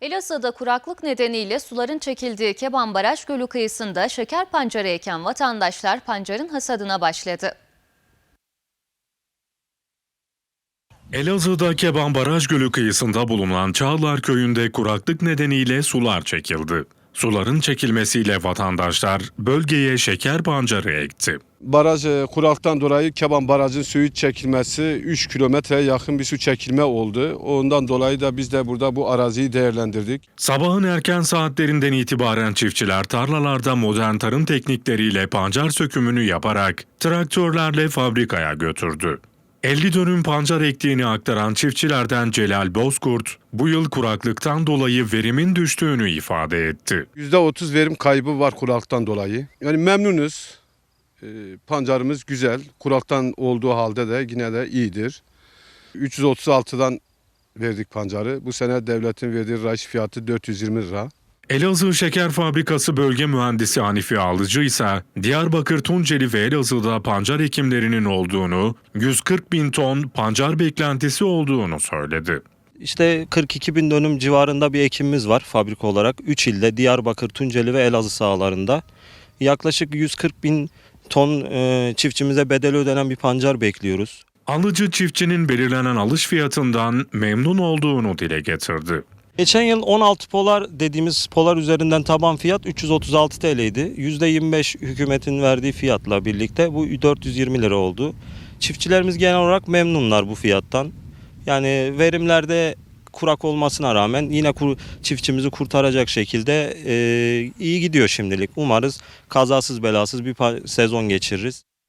Elazığ'da kuraklık nedeniyle suların çekildiği Keban Baraj Gölü kıyısında şeker pancarı eken vatandaşlar pancarın hasadına başladı. Elazığ'da Keban Baraj Gölü kıyısında bulunan Çağlar Köyü'nde kuraklık nedeniyle sular çekildi. Suların çekilmesiyle vatandaşlar bölgeye şeker pancarı ekti. Baraj e, kuraktan dolayı Keban Barajı'nın suyu çekilmesi 3 kilometreye yakın bir su çekilme oldu. Ondan dolayı da biz de burada bu araziyi değerlendirdik. Sabahın erken saatlerinden itibaren çiftçiler tarlalarda modern tarım teknikleriyle pancar sökümünü yaparak traktörlerle fabrikaya götürdü. 50 dönüm pancar ektiğini aktaran çiftçilerden Celal Bozkurt, bu yıl kuraklıktan dolayı verimin düştüğünü ifade etti. %30 verim kaybı var kuraktan dolayı. Yani memnunuz. E, Pancarımız güzel. Kuraktan olduğu halde de yine de iyidir. 336'dan verdik pancarı. Bu sene devletin verdiği rayiç fiyatı 420 lira. Elazığ Şeker Fabrikası Bölge Mühendisi Hanifi Alıcı ise Diyarbakır, Tunceli ve Elazığ'da pancar ekimlerinin olduğunu, 140 bin ton pancar beklentisi olduğunu söyledi. İşte 42 bin dönüm civarında bir ekimimiz var fabrika olarak. 3 ilde Diyarbakır, Tunceli ve Elazığ sahalarında. Yaklaşık 140 bin ton e, çiftçimize bedeli ödenen bir pancar bekliyoruz. Alıcı çiftçinin belirlenen alış fiyatından memnun olduğunu dile getirdi. Geçen yıl 16 polar dediğimiz polar üzerinden taban fiyat 336 TL'ydi. %25 hükümetin verdiği fiyatla birlikte bu 420 lira oldu. Çiftçilerimiz genel olarak memnunlar bu fiyattan. Yani verimlerde kurak olmasına rağmen yine kur, çiftçimizi kurtaracak şekilde e, iyi gidiyor şimdilik. Umarız kazasız belasız bir sezon geçiririz.